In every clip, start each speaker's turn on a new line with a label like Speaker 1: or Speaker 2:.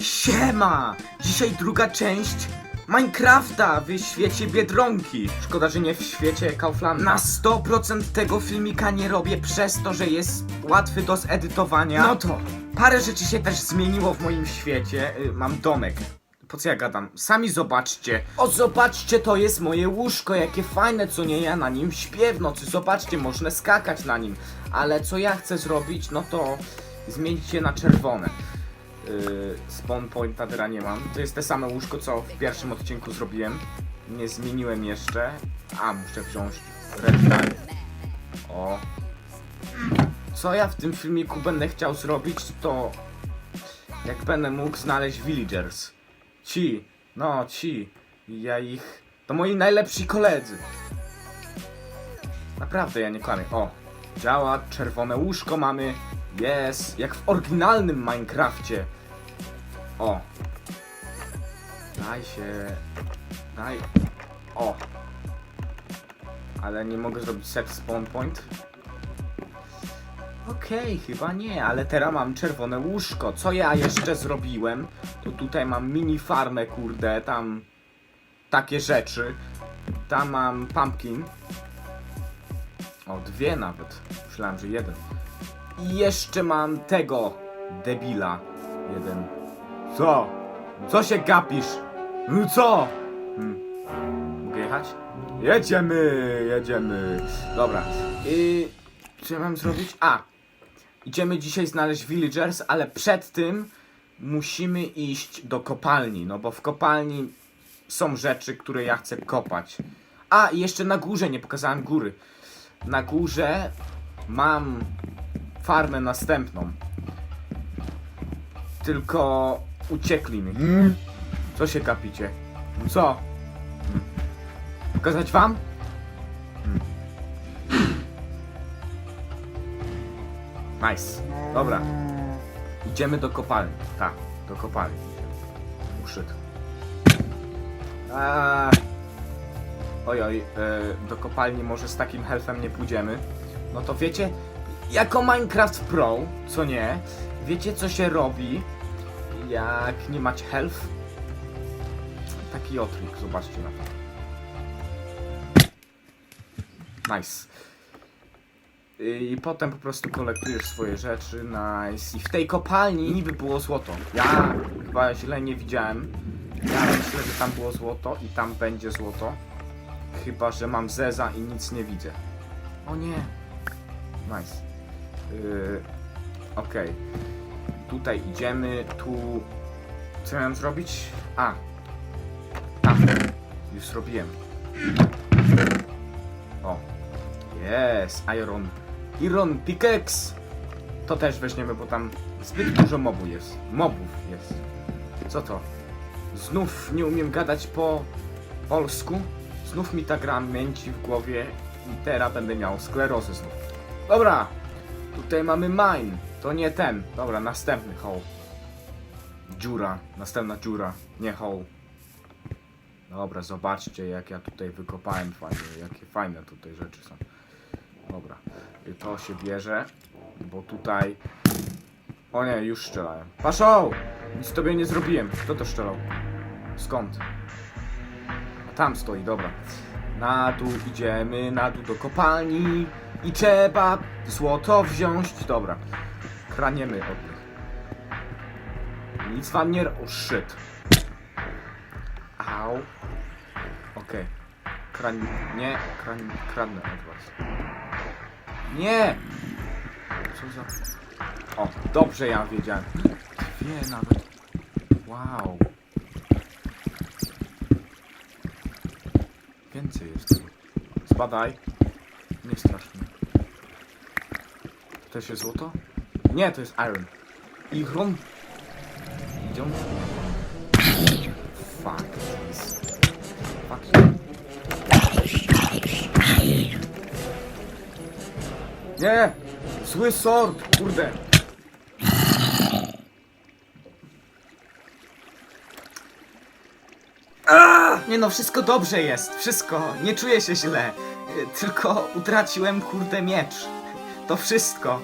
Speaker 1: Siema! Dzisiaj druga część Minecrafta w świecie Biedronki. Szkoda, że nie w świecie Kauflanda. Na 100% tego filmika nie robię przez to, że jest łatwy do zedytowania. No to, parę rzeczy się też zmieniło w moim świecie. Y, Mam domek. Po co ja gadam? Sami zobaczcie. O, zobaczcie, to jest moje łóżko, jakie fajne, co nie ja na nim śpię w nocy. Zobaczcie, można skakać na nim. Ale co ja chcę zrobić, no to zmienić je na czerwone. Yy, spawn pointa teraz nie mam. To jest te same łóżko, co w pierwszym odcinku zrobiłem. Nie zmieniłem jeszcze. A, muszę wziąć red. O. Co ja w tym filmiku będę chciał zrobić, to jak będę mógł znaleźć villagers. Ci, no ci. Ja ich... To moi najlepsi koledzy. Naprawdę, ja nie kłamię. O, działa, czerwone łóżko mamy. Jest, jak w oryginalnym Minecrafcie. O. Daj się. Daj. O. Ale nie mogę zrobić set spawn point. Okej, chyba nie, ale teraz mam czerwone łóżko. Co ja jeszcze zrobiłem? To tutaj mam mini farmę, kurde, tam takie rzeczy. Tam mam pumpkin. O, dwie nawet. Myślałem, że jeden. I jeszcze mam tego debila. Jeden. Co? Co się gapisz? No co? Hmm. Mogę jechać? Jedziemy, jedziemy. Dobra. I co ja mam zrobić? A. Idziemy dzisiaj znaleźć villagers, ale przed tym musimy iść do kopalni, no bo w kopalni są rzeczy, które ja chcę kopać. A, i jeszcze na górze, nie pokazałem góry. Na górze mam farmę następną. Tylko uciekli mi. Co się kapicie? Co? Hmm. Pokazać wam? Hmm. Nice. Dobra. Idziemy do kopalni. Tak, do kopalni. Eee. Oj, oj, e, do kopalni może z takim healthem nie pójdziemy. No to wiecie, jako Minecraft Pro, co nie, wiecie co się robi, jak nie macie health? Taki otrik, zobaczcie na to. Nice. I potem po prostu kolektujesz swoje rzeczy, nice. I w tej kopalni niby było złoto. Ja chyba źle nie widziałem. Ja myślę, że tam było złoto i tam będzie złoto. Chyba, że mam zeza i nic nie widzę. O nie. Nice. Yy, Okej. Tutaj idziemy, tu... Co miałem zrobić? A. A. Już zrobiłem. O. Jest. Iron. Iron Pickaxe. To też weźmiemy, bo tam zbyt dużo mobu jest. Mobów jest. Co to? Znów nie umiem gadać po polsku. Znów mi ta gra męci w głowie i teraz będę miał sklerozę znów. Dobra, tutaj mamy mine. To nie ten. Dobra, następny hole. Dziura, następna dziura, nie hole. Dobra, zobaczcie jak ja tutaj wykopałem fajnie, jakie fajne tutaj rzeczy są. Dobra, i to się bierze, bo tutaj... O nie, już strzelają. Paszą! Nic tobie nie zrobiłem. Kto to strzelał? Skąd? A tam stoi, dobra. Na dół idziemy, na dół do kopalni i trzeba złoto wziąć. Dobra, kraniemy od nich. Nic wam nie... O, shit. Au. Okej. Kran... Nie, kran... kradnę od was. Nie! Co za... O, dobrze ja wiedziałem. Dwie nawet. Wow. Więcej jest tego. Spadaj. Nie strasznie. Też jest złoto? Nie, to jest iron. Iron? Idą? Fuck. Fuck. Nie! Zły sort! Kurde! A! Nie no, wszystko dobrze jest, wszystko, nie czuję się źle. Tylko utraciłem kurde miecz. To wszystko.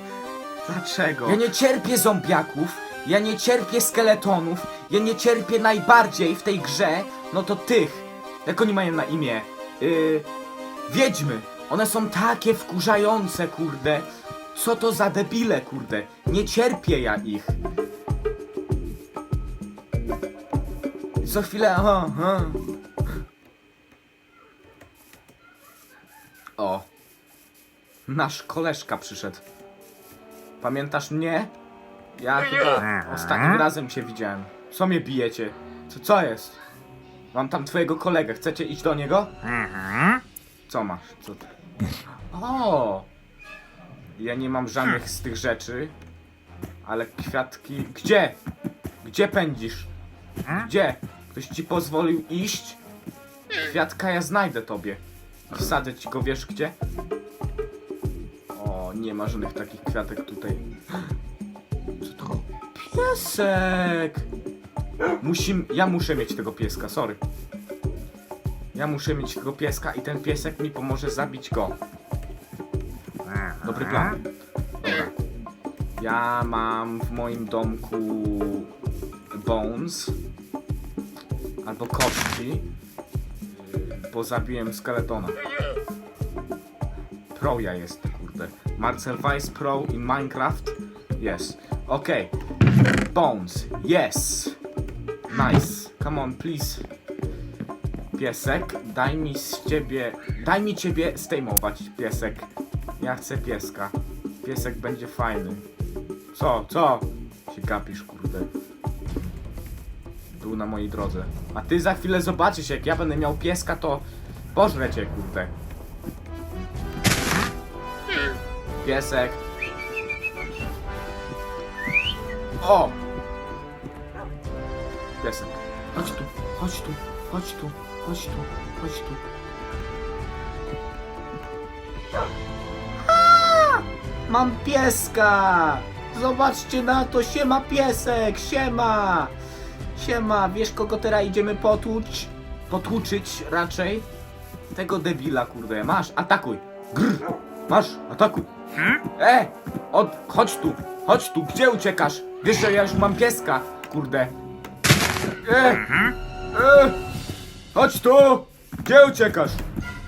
Speaker 1: Dlaczego? Ja nie cierpię zombiaków Ja nie cierpię skeletonów, ja nie cierpię najbardziej w tej grze, no to tych, jak oni mają na imię, yy, wiedźmy. One są takie wkurzające, kurde. Co to za debile, kurde. Nie cierpię ja ich. Co chwilę, aha, aha. O. Nasz koleżka przyszedł. Pamiętasz mnie? Ja chyba ostatnim razem cię widziałem. Co mnie bijecie? Co, co jest? Mam tam twojego kolegę. Chcecie iść do niego? Co masz? Co ty? O! Ja nie mam żadnych z tych rzeczy. Ale kwiatki... Gdzie? Gdzie pędzisz? Gdzie? Ktoś ci pozwolił iść? Kwiatka ja znajdę tobie. Wsadzę ci go, wiesz gdzie? Nie ma żadnych takich kwiatek tutaj. Co to? Piesek! Musim, ja muszę mieć tego pieska, sorry. Ja muszę mieć tego pieska i ten piesek mi pomoże zabić go. Dobry plan. Ja mam w moim domku bones albo kości, bo zabiłem skeletona. Pro ja jest. Marcel Weiss Pro in Minecraft? Yes. Okay. Bones. Yes. Nice. Come on, please. Piesek, daj mi z ciebie... Daj mi ciebie stejmować, piesek. Ja chcę pieska. Piesek będzie fajny. Co? Co? Się gapisz, kurde. Był na mojej drodze. A ty za chwilę zobaczysz, jak ja będę miał pieska, to... Pożrę cię, kurde. Piesek. O! Piesek. Chodź tu, chodź tu, chodź tu, chodź tu, chodź tu. A! Mam pieska! Zobaczcie na to, siema piesek, siema! Siema, wiesz kogo teraz idziemy potłucz? Potłuczyć raczej? Tego debila, kurde. Masz, atakuj! Grr! Masz, atakuj! E! Od, chodź tu! Chodź tu! Gdzie uciekasz? Wiesz, że ja już mam pieska! Kurde! E! E! Chodź tu! Gdzie uciekasz?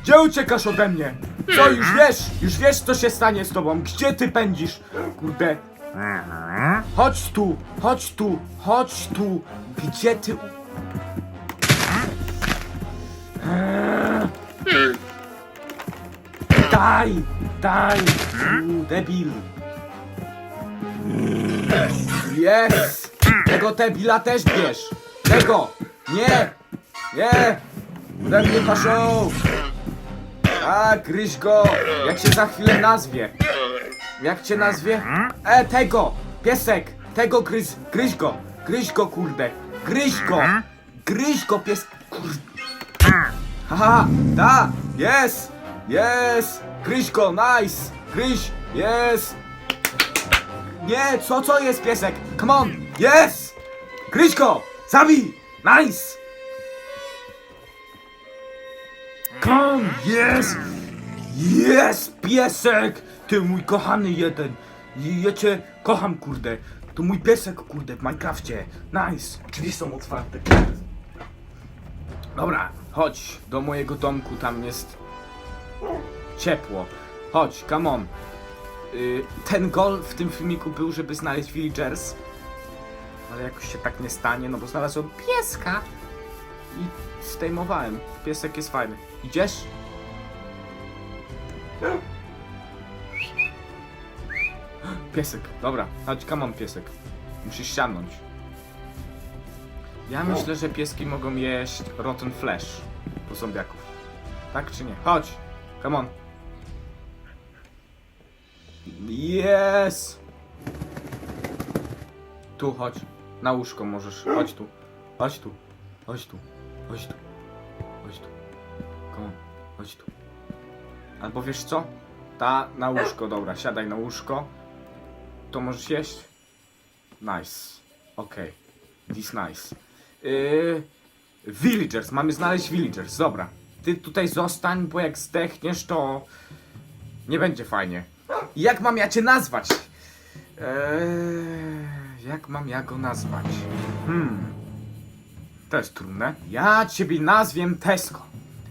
Speaker 1: Gdzie uciekasz ode mnie? Co, już wiesz? Już wiesz, co się stanie z tobą? Gdzie ty pędzisz? Kurde! Chodź tu! Chodź tu! Chodź tu! Gdzie ty... u- Eee. Daj! Daj! U, debil! Jest! Tego debila też bierz! Tego! Nie! Nie! Ode mnie paszą! A, gryź go! Jak się za chwilę nazwie? Jak cię nazwie? E, tego! Piesek! Tego gryź, gryź go! Gryź go, kurde! Gryź go! Gryź go, pies... Kurde! Haha! Da! Jest! Jest! Gryź go! Nice! Gryź! Jest! Nie! Co, co jest piesek? Come on! Jest! Gryź go! Zabij! Nice! Come on! Jest! Jest! Piesek! Ty mój kochany jeden! Ja cię kocham, kurde! To mój piesek, kurde, w Minecrafcie! Nice! Drzwi są otwarte. Dobra, chodź do mojego domku, tam jest ciepło. Chodź, come on. Y, ten goal w tym filmiku był, żeby znaleźć villagers. Ale jakoś się tak nie stanie, no bo znalazłem pieska. I zdejmowałem. Piesek jest fajny. Idziesz? Piesek, dobra, chodź, come on piesek. Musisz siadnąć. Ja myślę, że pieski mogą jeść rotten flesh po zombiaków. Tak czy nie? Chodź! Come on! Yes! Tu chodź. Na łóżko możesz. Chodź tu. Chodź tu. Chodź tu. Chodź tu. Chodź tu. Come on. Chodź tu. Albo wiesz co? Ta na łóżko, dobra. Siadaj na łóżko. To możesz jeść? Nice. Okej. This nice. Yy, villagers. Mamy znaleźć villagers. Dobra. Ty tutaj zostań, bo jak zdechniesz, to nie będzie fajnie. Jak mam ja cię nazwać? Eee, jak mam ja go nazwać? Hmm. To jest trudne. Ja ciebie nazwiem Tesco.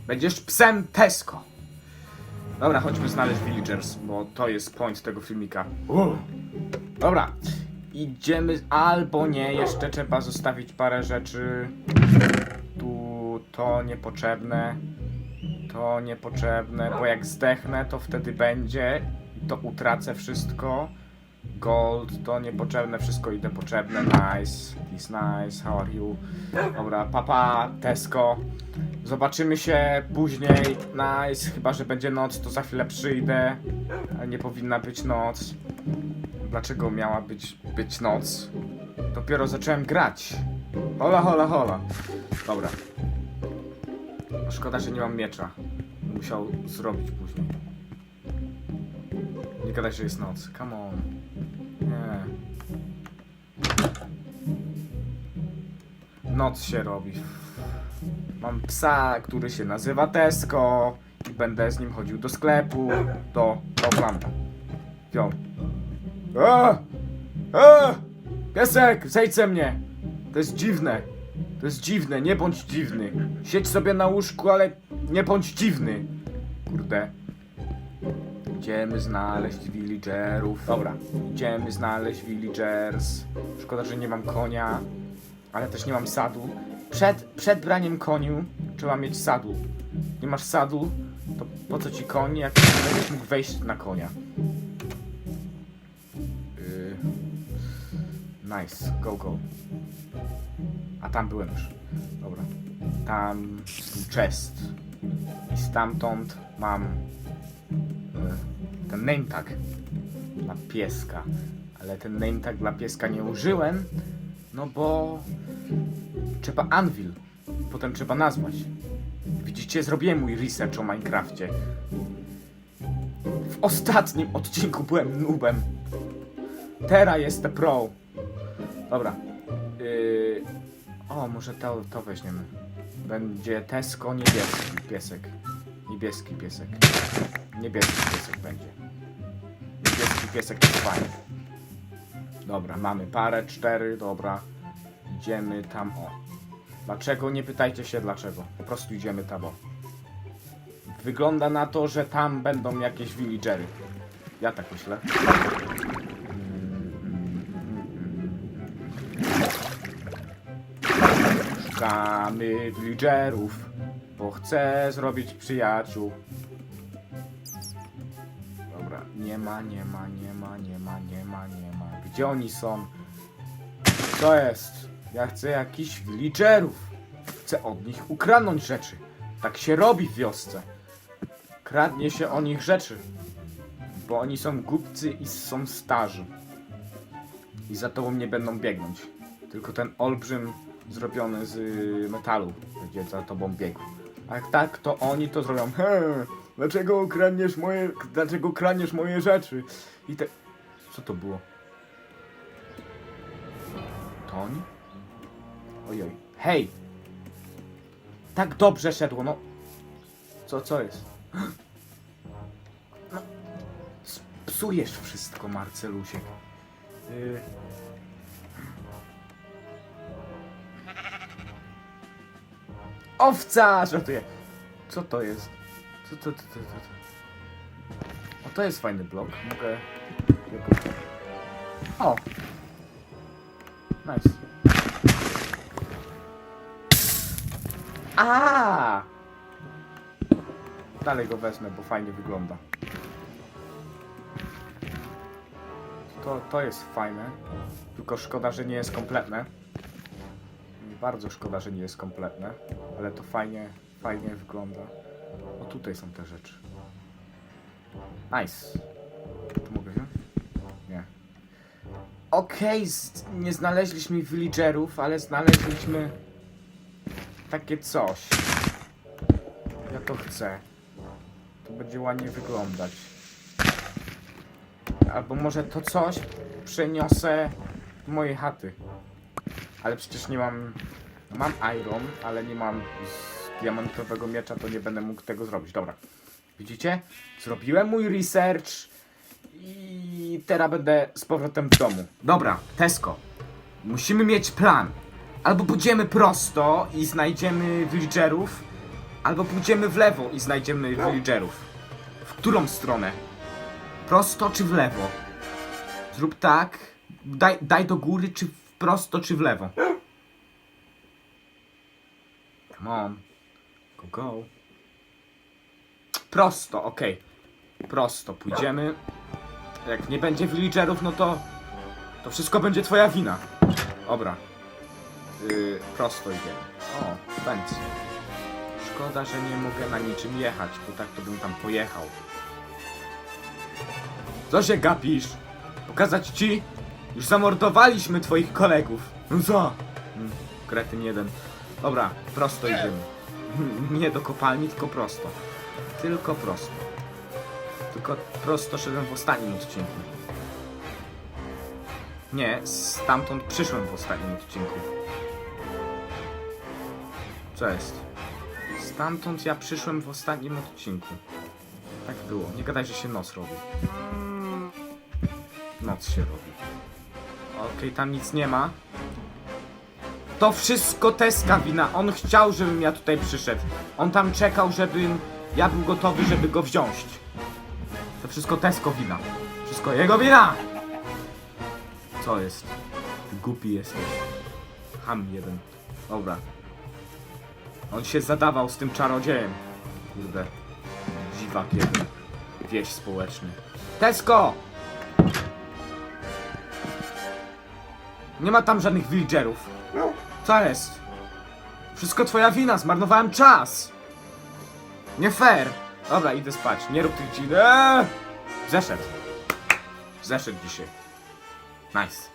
Speaker 1: Będziesz psem Tesco. Dobra, chodźmy znaleźć villagers, bo to jest point tego filmika. Dobra. Idziemy, albo nie, jeszcze trzeba zostawić parę rzeczy. Tu to niepotrzebne. To niepotrzebne, bo jak zdechnę, to wtedy będzie to utracę wszystko. Gold to niepotrzebne, wszystko idę potrzebne. Nice, is nice, how are you? Dobra, papa, Tesco. Zobaczymy się później. Nice, chyba że będzie noc, to za chwilę przyjdę. Ale nie powinna być noc. Dlaczego miała być, być noc? Dopiero zacząłem grać. Hola, hola, hola. Dobra. Szkoda, że nie mam miecza. Musiał zrobić później. Nie gadaj, że jest noc. Come on. Nie. Noc się robi. Mam psa, który się nazywa Tesco i będę z nim chodził do sklepu, do Kauflanda. Wziął. A! Piesek, zejdź ze mnie! To jest dziwne. To jest dziwne, nie bądź dziwny. Siedź sobie na łóżku, ale nie bądź dziwny. Kurde. Idziemy znaleźć villagerów. Dobra, idziemy znaleźć villagers. Szkoda, że nie mam konia, ale też nie mam sadu. Przed, przed braniem koniu trzeba mieć sadu. Nie masz sadu, to po co ci koń, jak będziesz mógł wejść na konia? Yy. Nice, go go. A tam byłem już. Dobra. Tam chest. I stamtąd mam e, ten name tag dla pieska. Ale ten name tag dla pieska nie użyłem, no bo trzeba anvil. Potem trzeba nazwać. Widzicie, zrobiłem mój research o Minecrafcie. W ostatnim odcinku byłem noobem. Teraz jestem pro. Dobra. O, może to, to weźmiemy. Będzie Tesco niebieski piesek. Niebieski piesek. Niebieski piesek będzie. Niebieski piesek to fajny. Dobra, mamy parę, cztery, dobra. Idziemy tam, o. Dlaczego? Nie pytajcie się dlaczego. Po prostu idziemy tam, o. Wygląda na to, że tam będą jakieś villagery. Ja tak myślę. Szukamy villagerów, bo chcę zrobić przyjaciół. Dobra, nie ma, nie ma, nie ma, nie ma, nie ma, nie ma. Gdzie oni są? Co jest? Ja chcę jakichś villagerów. Chcę od nich ukradnąć rzeczy. Tak się robi w wiosce. Kradnie się o nich rzeczy. Bo oni są głupcy i są starzy. I za tobą nie będą biegnąć. Tylko ten olbrzym zrobiony z y, metalu będzie za tobą biegł. A jak tak, to oni to zrobią. He, dlaczego ukradniesz moje. Dlaczego kradniesz moje rzeczy? I te. Co to było? Toń? Ojoj. Hej! Tak dobrze szedło, no. Co, co jest? No. Psujesz wszystko, Marcelusiek. Yy. Owca! Żartuję. Co to jest? Co to, to, to, to, to? O, to jest fajny blok. Mogę... O! Nice. A! Dalej go wezmę, bo fajnie wygląda. To, to jest fajne. Tylko szkoda, że nie jest kompletne. Bardzo szkoda, że nie jest kompletne, ale to fajnie, fajnie wygląda. O, tutaj są te rzeczy. Nice. Tu mogę wziąć? Nie. Okej, z- nie znaleźliśmy villagerów, ale znaleźliśmy takie coś. Ja to chcę. To będzie ładnie wyglądać. Albo może to coś przeniosę do mojej chaty. Ale przecież nie mam. Mam iron, ale nie mam z diamentowego miecza, to nie będę mógł tego zrobić. Dobra. Widzicie? Zrobiłem mój research i teraz będę z powrotem w domu. Dobra, Tesco. Musimy mieć plan. Albo pójdziemy prosto i znajdziemy villagerów, albo pójdziemy w lewo i znajdziemy villagerów. W którą stronę? Prosto czy w lewo? Zrób tak. Daj, daj do góry, czy w prosto, czy w lewo. Come on. Go, go. Prosto, okej. Prosto pójdziemy. Jak nie będzie villagerów, no to... To wszystko będzie twoja wina. Dobra. Yy, prosto idziemy. O, pędz. Szkoda, że nie mogę na niczym jechać, bo tak to bym tam pojechał. Co się gapisz? Pokazać ci? Już zamordowaliśmy twoich kolegów. No co? Mm, Kretyn jeden. Dobra, prosto idziemy. Nie do kopalni, tylko prosto. Tylko prosto. Tylko prosto szedłem w ostatnim odcinku. Nie, stamtąd przyszłem w ostatnim odcinku. Co jest? Stamtąd ja przyszłem w ostatnim odcinku. Tak było. Nie gadaj, że się noc robi. Noc się robi. Okej, tam nic nie ma. To wszystko Teska wina. On chciał, żebym ja tutaj przyszedł. On tam czekał, żebym ja był gotowy, żeby go wziąć. To wszystko Tesko wina. Wszystko jego wina! Co jest? Głupi jesteś. Ham jeden. Dobra. On się zadawał z tym czarodziejem. Kurde. Dziwak jeden. Wieś społeczny. Tesko! Nie ma tam żadnych villagerów. Co jest? Wszystko twoja wina, zmarnowałem czas! Nie fair! Dobra, idę spać. Nie rób tych dzin. Eee! Zeszedł. Zeszedł dzisiaj. Nice.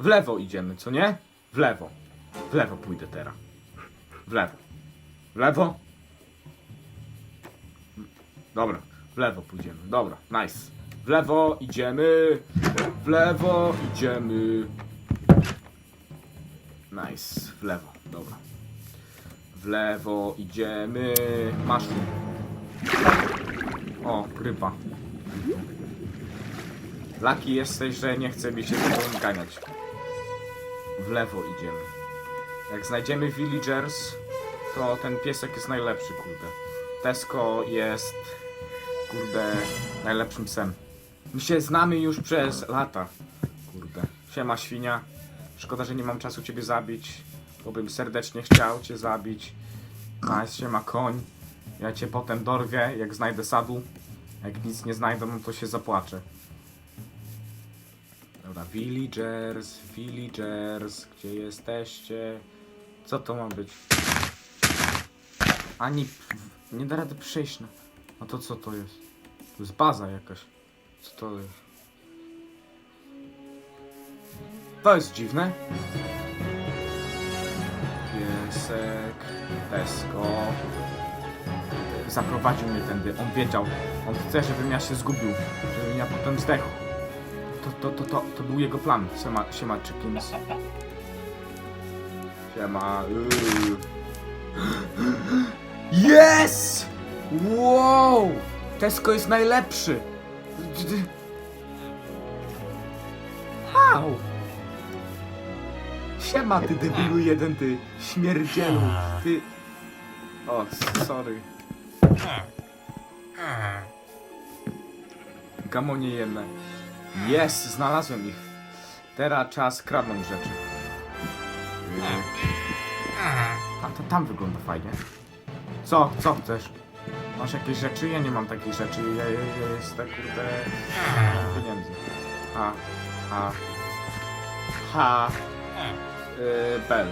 Speaker 1: W lewo idziemy, co nie? W lewo. W lewo pójdę teraz. W lewo. W lewo? Dobra, w lewo pójdziemy. Dobra, nice. W lewo idziemy. W lewo idziemy. Nice. W lewo, dobra. W lewo idziemy. Masz. O, ryba. Laki jesteś, że nie chce mi się tego. W lewo idziemy. Jak znajdziemy villagers, to ten piesek jest najlepszy, kurde. Tesco jest, kurde, najlepszym psem. My się znamy już przez lata, kurde. Siema świnia. Szkoda, że nie mam czasu ciebie zabić, bo bym serdecznie chciał cię zabić. Nice, siema koń. Ja cię potem dorwię, jak znajdę sadu. Jak nic nie znajdę, no to się zapłaczę. Dobra, villagers, villagers, gdzie jesteście? Co to ma być? Ani nie da rady przejść na... A to co to jest? To jest baza jakaś. Co to jest? To jest dziwne. Piesek, Tesco. Zaprowadził mnie tędy. On wiedział. On chce, żebym ja się zgubił. Żebym ja potem zdechł. To, to, to, to, to był jego plan. Siema, siema chickens. Siema. Yy. Yes! Wow! Tesco jest najlepszy. Au! Siema ty debilu jeden ty. Śmierdzielu. Ty... O, sorry. Gamonie jedne. Jest, znalazłem ich. Teraz czas kradnąć rzeczy. Tam, tam, tam wygląda fajnie. Co? Co chcesz? Masz jakieś rzeczy? Ja nie mam takich rzeczy. Ja, ja, ja jestem kurde... pieniędzy. Ha. Ha. Ha. Yy, bel.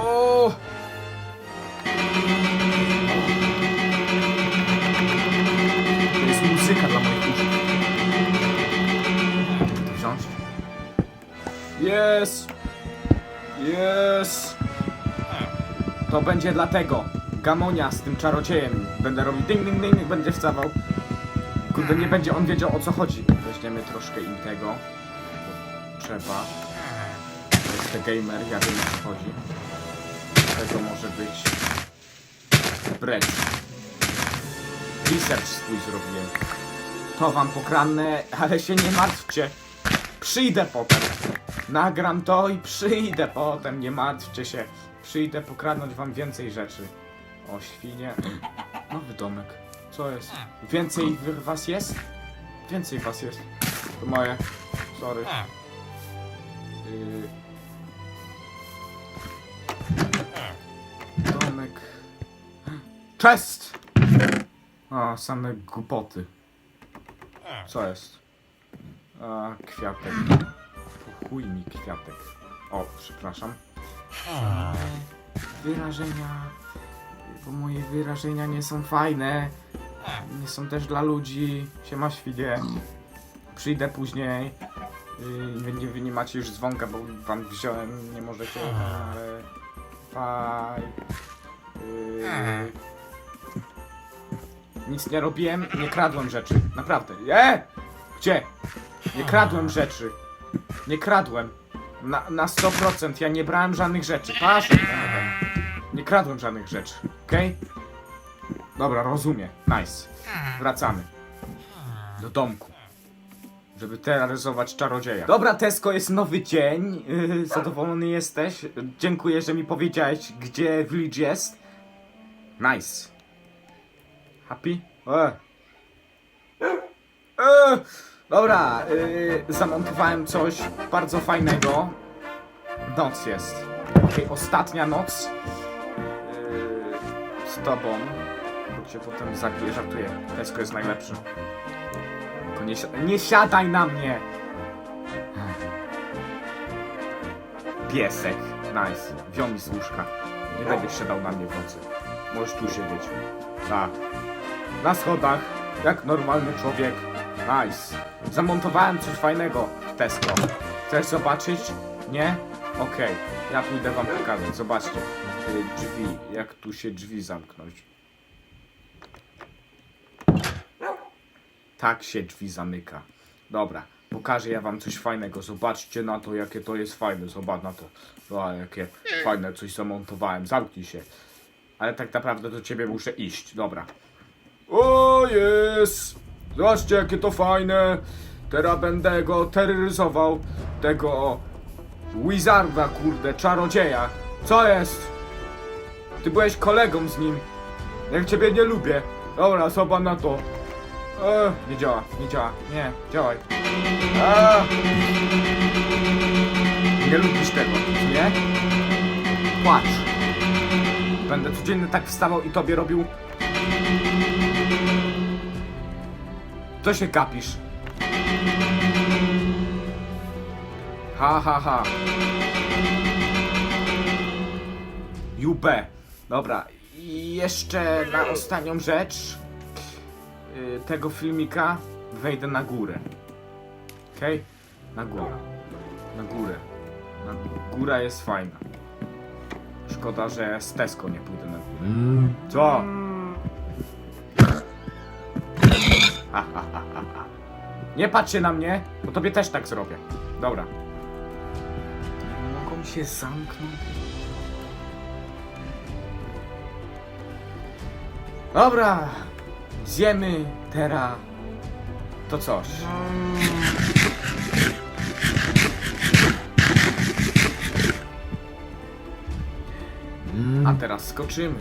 Speaker 1: O! To jest muzyka dla moich uszu. To wziąć? Jest! Jest! To będzie dlatego. Gamonia z tym czarodziejem. Będę robił ding ding ding, będzie wstawał. Kurde, nie będzie on wiedział o co chodzi. Weźmiemy troszkę im tego. Trzeba. To jest the gamer, ja wiem o co chodzi. Tego może być... Bread. Research swój zrobiłem. To wam pokradnę, ale się nie martwcie. Przyjdę potem. Nagram to i przyjdę potem, nie martwcie się. Przyjdę pokradnąć wam więcej rzeczy. O, świnie. Nowy domek. Co jest? Więcej was jest? Więcej was jest. To moje. Sorry. Yy... Domek. Chest! A, same głupoty. Co jest? A, kwiatek. Chuj mi kwiatek. O, przepraszam. Wyrażenia. Bo moje wyrażenia nie są fajne. Nie są też dla ludzi. Siema świnie. Przyjdę później. Yy, nie, wy nie macie już dzwonka, bo wam wziąłem, nie możecie, ale... Faj. Yy, nic nie robiłem, nie kradłem rzeczy. Naprawdę. E! Gdzie? Nie kradłem rzeczy. Nie kradłem. Na, na 100% ja nie brałem żadnych rzeczy. Patrz. Nie kradłem żadnych rzeczy. Okej? Dobra, rozumiem. Nice. Wracamy. Do domku. Żeby terroryzować czarodzieja. Dobra, Tesco, jest nowy dzień. Yy, zadowolony jesteś? Dziękuję, że mi powiedziałeś, gdzie village jest. Nice. Happy? E. E. Dobra, yy, zamontowałem coś bardzo fajnego. Noc jest. Okej, ostatnia noc. Z tobą. Bo cię potem zabiję, żartuję. Tesco jest najlepszy. Tylko nie, si- nie siadaj na mnie! Piesek. Nice. Wziął mi z łóżka. Nie będziesz siadał na mnie w nocy. Możesz tu siedzieć. Tak. Na schodach, jak normalny człowiek. Nice. Zamontowałem coś fajnego w Tesco. Chcesz zobaczyć? Nie? Okej. Ja pójdę wam pokazać. Zobaczcie. Y, Drzwi. Jak tu się drzwi zamknąć. Tak się drzwi zamyka. Dobra. Pokażę ja wam coś fajnego. Zobaczcie na to, jakie to jest fajne. Zobacz na to. O, jakie fajne coś zamontowałem. Zamknij się. Ale tak naprawdę do ciebie muszę iść. Dobra. O jest! Zobaczcie jakie to fajne! Teraz będę go terroryzował. Tego Wizarda, kurde, czarodzieja. Co jest? Ty byłeś kolegą z nim. Jak ciebie nie lubię. Dobra, zobacz na to. E, nie działa, nie działa. Nie, działaj. A! Nie lubisz tego, nie? Płacz. Będę codziennie tak wstawał i tobie robił Co się kapisz? Ha, ha, ha. UB. Dobra. I jeszcze na ostatnią rzecz y, tego filmika wejdę na górę. Okej? Na górę. Na górę. Na góra jest fajna. Szkoda, że z Tesco nie pójdę na górę. Co? Ha. Nie patrzcie na mnie, bo tobie też tak zrobię. Dobra. Się zamknąć. Dobra. Zjemy teraz to coś. A teraz skoczymy.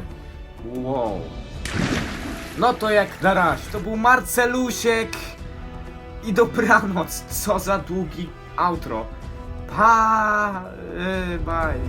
Speaker 1: Wow. No to jak na razie. To był Marcelusiek. I dobranoc. Co za długi outro. হা এ বাই